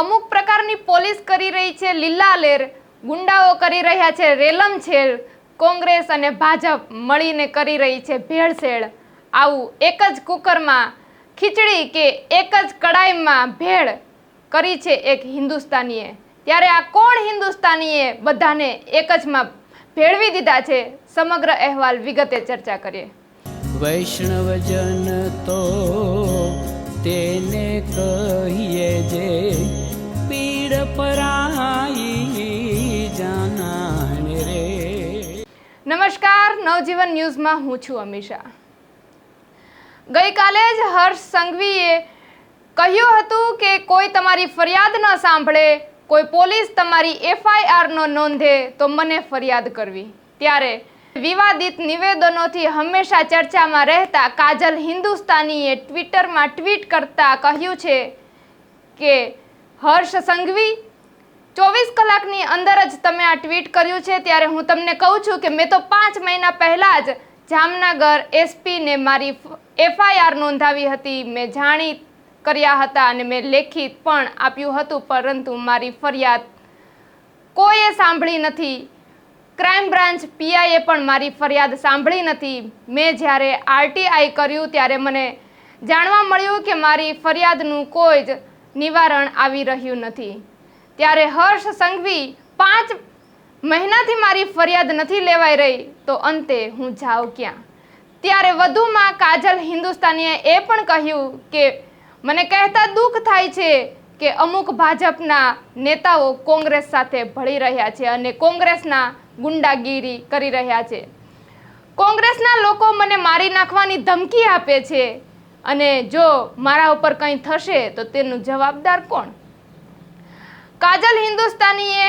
અમુક પ્રકારની પોલીસ કરી રહી છે લીલાલેર ગુંડાઓ કરી રહ્યા છે, રેલમ છેલ. કોંગ્રેસ અને ભાજપ મળીને કરી રહી છે ભેળસેળ. આવું એક જ કુકરમાં ખીચડી કે એક જ કડાઈમાં ભેળ કરી છે એક હિન્દુસ્તાનીએ. ત્યારે આ કોણ હિન્દુસ્તાનીએ બધાને એક જમાં ભેળવી દીધા છે? સમગ્ર અહેવાલ વિગતે ચર્ચા કરીએ. વૈષ્ણવજન તો તેને કહીએ જે પીડ પરાઈ જાનાને રે નમસ્કાર, નવજીવન ન્યૂઝમાં હું છું અમીષા. ગઈકાલે જ હર્ષ સંઘવીએ કહ્યું હતું કે કોઈ તમારી ફરિયાદ ન સાંભળે, કોઈ પોલીસ તમારી એફઆઈઆર નો નોંધે, તો મને ફરિયાદ કરવી. ત્યારે વિવાદિત નિવેદનોથી હંમેશા ચર્ચામાં રહેતા કાજલ હિન્દુસ્તાનીએ ટ્વિટરમાં ટ્વીટ કરતા કહ્યું છે કે હર્ષ સંઘવી, ચોવીસ કલાકની અંદર જ તમે આ ટ્વીટ કર્યું છે. ત્યારે હું તમને કહું છું કે મેં તો પાંચ મહિના પહેલાં જ જામનગર એસપીને મારી એફઆઈઆર નોંધાવી હતી. મેં જાણી કર્યા હતા અને મેં લેખિત પણ આપ્યું હતું, પરંતુ મારી ફરિયાદ કોઈએ સાંભળી નથી. ક્રાઇમ બ્રાન્ચ પીઆઈએ પણ મારી ફરિયાદ સાંભળી નથી. મેં જ્યારે આરટીઆઈ કર્યું, ત્યારે મને જાણવા મળ્યું કે મારી ફરિયાદનું કોઈ જ નિવારણ આવી રહ્યું નથી. ત્યારે હર્ષ સંઘવી પાંચ મહિનાથી મારી ફરિયાદ નથી લેવાઈ રહી, તો અંતે હું જાઉં ક્યાં? ત્યારે વધુમાં કાજલ હિન્દુસ્તાનીએ એ પણ કહ્યું કે, મને કહેતા દુઃખ થાય છે કે અમુક ભાજપના નેતાઓ કોંગ્રેસ સાથે ભળી રહ્યા છે અને કોંગ્રેસના ગુંડાગીરી કરી રહ્યા છે. કોંગ્રેસના લોકો મને મારી નાખવાની ધમકી આપે છે. અને જો મારા ઉપર કંઈ થશે, તો તેનું જવાબદાર કોણ? કાજલ હિન્દુસ્તાનીએ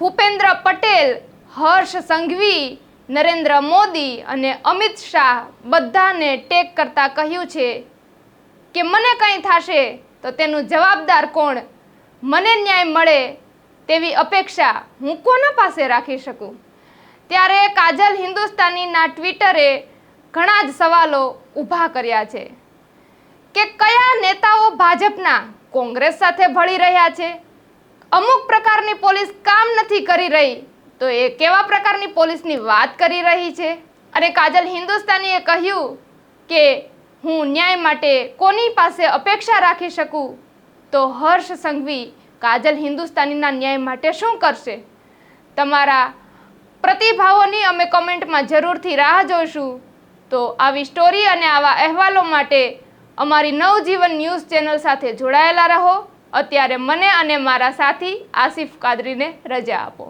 ભૂપેન્દ્ર પટેલ, હર્ષ સંઘવી, નરેન્દ્ર મોદી અને અમિત શાહ બધાને ટેક કરતા કહ્યું છે કે મને કંઈ થશે, તો તેનું જવાબદાર કોણ? મને ન્યાય મળે તેવી અપેક્ષા હું કોના પાસે રાખી શકું? ત્યારે કાજલ હિન્દુસ્તાનીના ટ્વિટરે ઘણા જ સવાલો ઊભા કર્યા છે કે કયા નેતાઓ ભાજપના કોંગ્રેસ સાથે ભળી રહ્યા છે? અમુક પ્રકારની પોલીસ કામ નથી કરી રહી, તો એ કેવા પ્રકારની પોલીસની વાત કરી રહી છે? અને કાજલ હિન્દુસ્તાનીએ કહ્યું કે હું ન્યાય માટે કોની પાસે અપેક્ષા રાખી શકું? તો હર્ષ સંઘવી કાજલ હિન્દુસ્તાનીના ન્યાય માટે શું કરશે? તમારા પ્રતિભાવોની અમે કમેન્ટમાં જરૂરથી રાહ જોઈશું. તો આવી સ્ટોરી અને આવા અહેવાલો માટે અમારી નવજીવન ન્યૂઝ ચેનલ સાથે જોડાયેલા રહો. અત્યારે મને અને મારા સાથી આસિફ કાદરીને રજા આપો.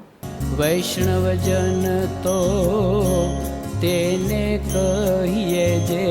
વૈષ્ણવજન તો તેને કહીએ જે